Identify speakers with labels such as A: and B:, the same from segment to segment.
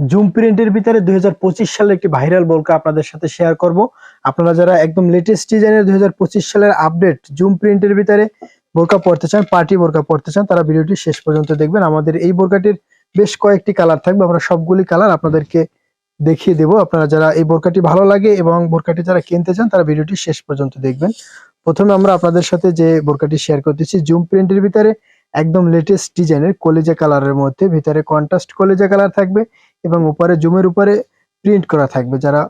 A: Zoom প্রিন্টের ভিতরে দুই সালের একটি ভাইরাল বোরকা আপনাদের সাথে শেয়ার করব। আপনারা যারা একদম লেটেস্ট ডিজাইনের দুই সালের আপডেট জুম প্রিন্টের ভিতরে বোরকা পড়তে চান পার্টি বোরকা পড়তে চান, তারা ভিডিওটি শেষ পর্যন্ত দেখবেন। আমাদের এই বোরকাটির বেশ কয়েকটি কালার থাকবে, আমরা সবগুলি কালার আপনাদেরকে দেখিয়ে দেব। আপনারা যারা এই বোরকাটি ভালো লাগে এবং বোরকাটি যারা কিনতে চান, তারা ভিডিওটি শেষ পর্যন্ত দেখবেন। প্রথমে আমরা আপনাদের সাথে যে বোরকাটি শেয়ার করতেছি, জুম প্রিন্টের ভিতরে একদম লেটেস্ট ডিজাইনের কলেজা কালারের মধ্যে ভিতরে কন্ট্রাস্ট কলেজা কালার থাকবে। এবং উপরে জুমের উপরে প্রিন্ট করা থাকবে। যারা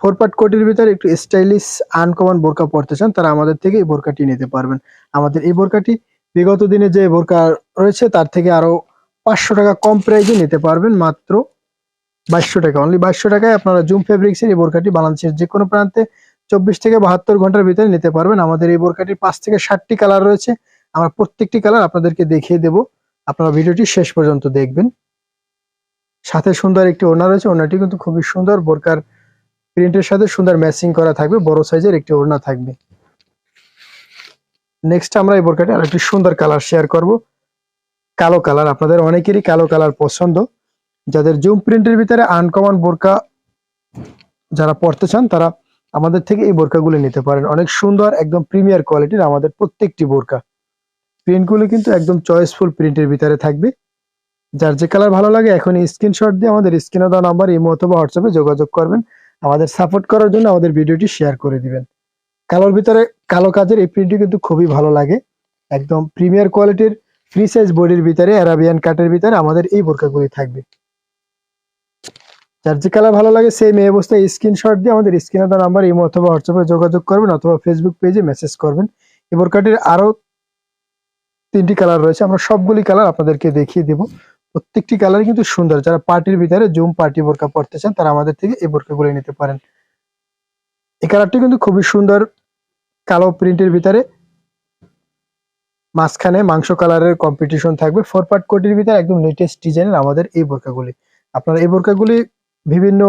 A: ফোর পার্ট কোটির ভিতরে একটু স্টাইলিশ আনকমন বোরকা পড়তে চান, তারা আমাদের থেকে এই বোরকাটি নিতে পারবেন। আমাদের এই বোরকাটি বিগত দিনে যে বোরকা রয়েছে, তার থেকে আরও পাঁচশো টাকা কম প্রাইজে নিতে পারবেন, মাত্র বাইশশো টাকা। অনলি বাইশশো টাকায় আপনারা জুম ফেব্রিক্সের এই বোরকাটি বাংলাদেশের যে কোনো প্রান্তে চব্বিশ থেকে বাহাত্তর ঘণ্টার ভিতরে নিতে পারবেন। আমাদের এই বোরকাটির পাঁচ থেকে ষাটটি কালার রয়েছে। আমরা প্রত্যেকটি কালার আপনাদেরকে দেখিয়ে দেব। আপনারা ভিডিওটি শেষ পর্যন্ত দেখবেন। সাথে সুন্দর একটি ওড়না রয়েছে। ওড়নাটি কিন্তু খুবই সুন্দর বোরকার প্রিন্টের সাথে সুন্দর ম্যাচিং করা থাকবে। বড় সাইজের একটি ওড়না থাকবে। নেক্সট আমরা এই বোরকাটি আরেকটি সুন্দর কালার শেয়ার করব। কালো কালার আপনাদের অনেকেরই কালো কালার পছন্দ। যাদের জুম প্রিন্টের ভিতরে আনকমন বোরকা যারা পড়তে চান, তারা আমাদের থেকে এই বোরকাগুলো নিতে পারেন। অনেক সুন্দর, একদম প্রিমিয়ার কোয়ালিটির আমাদের প্রত্যেকটি বোরকা। প্রিন্টগুলো কিন্তু একদম চয়েসফুল প্রিন্টের ভিতরে থাকবে। যার যে কালার ভালো লাগে, এখনই স্ক্রিনশট দিয়ে আমাদের স্ক্রিনে দেওয়া নাম্বার ইমো অথবা হোয়াটসঅ্যাপে যোগাযোগ করবেন। আমাদের সাপোর্ট করার জন্য আমাদের ভিডিওটি শেয়ার করে দিবেন। কালোর ভিতরে কালো কাজের এই প্রিন্টটি কিন্তু খুবই ভালো লাগে। একদম প্রিমিয়ার কোয়ালিটির ফ্রি সাইজ বডির ভিতরে অ্যারাবিয়ান কাটের ভিতরে আমাদের এই বোরকাগুলি থাকবে। যার যে কালার ভালো লাগে সেই মেয়ে অবস্থায় স্ক্রিনশট দিয়ে আমাদের স্ক্রিনে দেওয়া নাম্বার ইমো অথবা হোয়াটসঅ্যাপে যোগাযোগ করবেন অথবা ফেসবুক পেজে মেসেজ করবেন। এই বোরকাটির আরও তিনটি কালার রয়েছে, আমরা সবগুলি কালার আপনাদেরকে দেখিয়ে দেব। প্রত্যেকটি কালার কিন্তু সুন্দর। যারা পার্টির ভিতরে জুম পার্টি বোরকা পড়তে চান, তারা আমাদের থেকে এই বোরকাগুলো নিতে পারেন। এই কালারটি কিন্তু খুবই সুন্দর কালো প্রিন্টের ভিতরে। মাঝখানে মাংস কালারের কম্পিটিশন থাকবে। ফোর পার্ট কোটির ভিতরে একদম লেটেস্ট ডিজাইনের আমাদের এই বোরকাগুলি। আপনারা এই বোরকাগুলি বিভিন্ন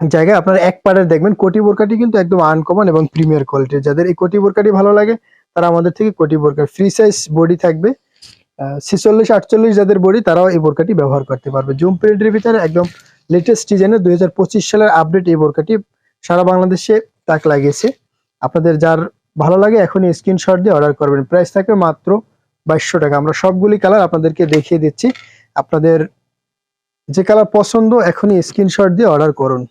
A: জায়গায় আপনারা এক পার্টের দেখবেন। কোটি বোরকাটি কিন্তু একদম আনকমন এবং প্রিমিয়ার কোয়ালিটির যাদের এই কোটি বোরকাটি ভালো লাগে, তারা আমাদের থেকে কোটি বোরকার ফ্রি সাইজ বডি থাকবে। ছিচল্লিশ, আটচল্লিশ যাদের বডি, তারাও এই বোরকাটি ব্যবহার করতে পারবে। জুম প্রিন্টের ভিতরে একদম লেটেস্ট ডিজাইনের দু হাজার পঁচিশ সালের আপডেট এই বোরকাটি সারা বাংলাদেশে তাক লাগিয়েছে। আপনাদের যার ভালো লাগে এখনই স্ক্রিনশট দিয়ে অর্ডার করবেন। প্রাইস থাকবে মাত্র বাইশশো টাকা। আমরা সবগুলি কালার আপনাদেরকে দেখিয়ে দিচ্ছি। আপনাদের যে কালার পছন্দ, এখনই স্ক্রিনশট দিয়ে অর্ডার করুন।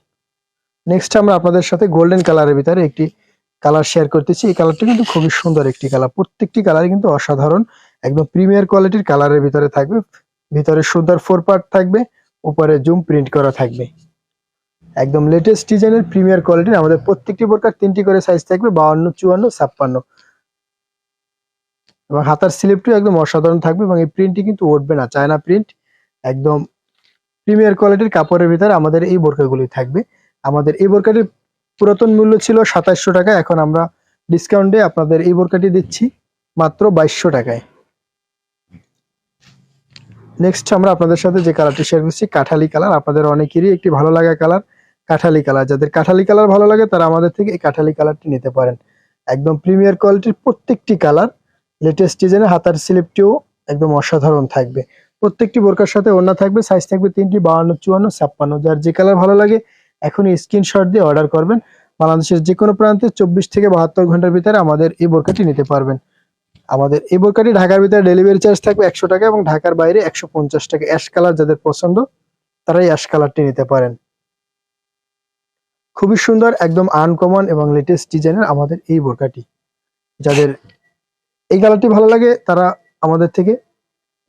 A: নেক্সট আমরা আপনাদের সাথে গোল্ডেন কালারের ভিতরে একটি কালার শেয়ার করতেছি। এই কালারটি কিন্তু খুবই সুন্দর একটি কালার প্রত্যেকটি কালার কিন্তু অসাধারণ। একদম প্রিমিয়ার কোয়ালিটির কালারের ভিতরে থাকবে। ভিতরে সুন্দর ফোর পার্ট থাকবে, উপরে জুম প্রিন্ট করা থাকবে। একদম লেটেস্ট ডিজাইনের প্রিমিয়ার কোয়ালিটির আমাদের প্রত্যেকটি প্রকার তিনটি করে সাইজ থাকবে, বাউন্ন, চুয়ান্ন, ছাপ্পান্ন। এবং হাতার স্লিপটিও একদম অসাধারণ থাকবে এবং এই প্রিন্টটি কিন্তু উঠবে না, চায়না প্রিন্ট একদম প্রিমিয়ার কোয়ালিটির কাপড়ের ভিতরে আমাদের এই বোরকাগুলি থাকবে। আমাদের এই বোরকাটির পুরাতন মূল্য ছিল সাতাশশো টাকা, এখন আমরা ডিসকাউন্টে আপনাদের এই বোরকাটি দিচ্ছি মাত্র বাইশশো টাকায়। নেক্সট আমরা আপনাদের সাথে যে কালারটি শেয়ার করছি, কাঠালি কালার আপনাদের অনেকেরই একটি ভালো লাগা কালার কাঠালি কালার যাদের কাঠালি কালার ভালো লাগে, তারা আমাদের থেকে এই কাঠালি কালারটি নিতে পারেন। একদম প্রিমিয়ার কোয়ালিটির প্রত্যেকটি কালার লেটেস্ট ডিজাইনের হাতার স্লিপটিও একদম অসাধারণ থাকবে। প্রত্যেকটি বোরকার সাথে ওড়না থাকবে সাইজ থাকবে তিনটি, বাউন্ন, চুয়ান্ন, ছাপ্পান্ন। যার যে কালার ভালো লাগে, এখনই স্ক্রিনশট দিয়ে অর্ডার করবেন। বাংলাদেশের যে কোনো প্রান্তে চব্বিশ থেকে বাহাত্তর ঘণ্টার ভিতরে আমাদের এই বোরকাটি নিতে পারবেন। আমাদের এই বোরকাটি ঢাকার ভিতরে ডেলিভারি চার্জ থাকবে একশো টাকা এবং ঢাকার বাইরে একশো পঞ্চাশ টাকা। অ্যাশ কালার যাদের পছন্দ তারা এই অ্যাশ কালারটি নিতে পারেন। খুবই সুন্দর, একদম আনকমন এবং লেটেস্ট ডিজাইনের আমাদের এই বোরকাটি যাদের এই কালারটি ভালো লাগে, তারা আমাদের থেকে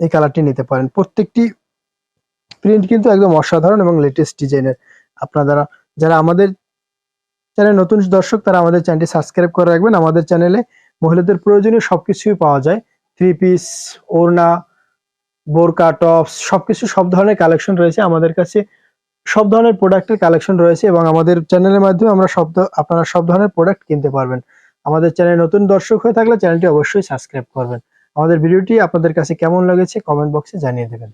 A: এই কালারটি নিতে পারেন। প্রত্যেকটি প্রিন্ট কিন্তু একদম অসাধারণ এবং লেটেস্ট ডিজাইনের আপনারা যারা আমাদের চ্যানেল নতুন দর্শক, তারা আমাদের চ্যানেলটি সাবস্ক্রাইব করে রাখবেন। আমাদের চ্যানেলে মহিলাদের প্রয়োজনীয় সবকিছুই পাওয়া যায়। থ্রি পিস ওড়না, বোরকা, টপস, সবকিছু সব ধরনের কালেকশন রয়েছে আমাদের কাছে। সব ধরনের প্রোডাক্টের কালেকশন রয়েছে এবং আমাদের চ্যানেলের মাধ্যমে আমরা সব আপনারা সব ধরনের প্রোডাক্ট কিনতে পারবেন। আমাদের চ্যানেল নতুন দর্শক হয়ে থাকলে চ্যানেলটি অবশ্যই সাবস্ক্রাইব করবেন। আমাদের ভিডিওটি আপনাদের কাছে কেমন লেগেছে কমেন্ট বক্সে জানিয়ে দেবেন।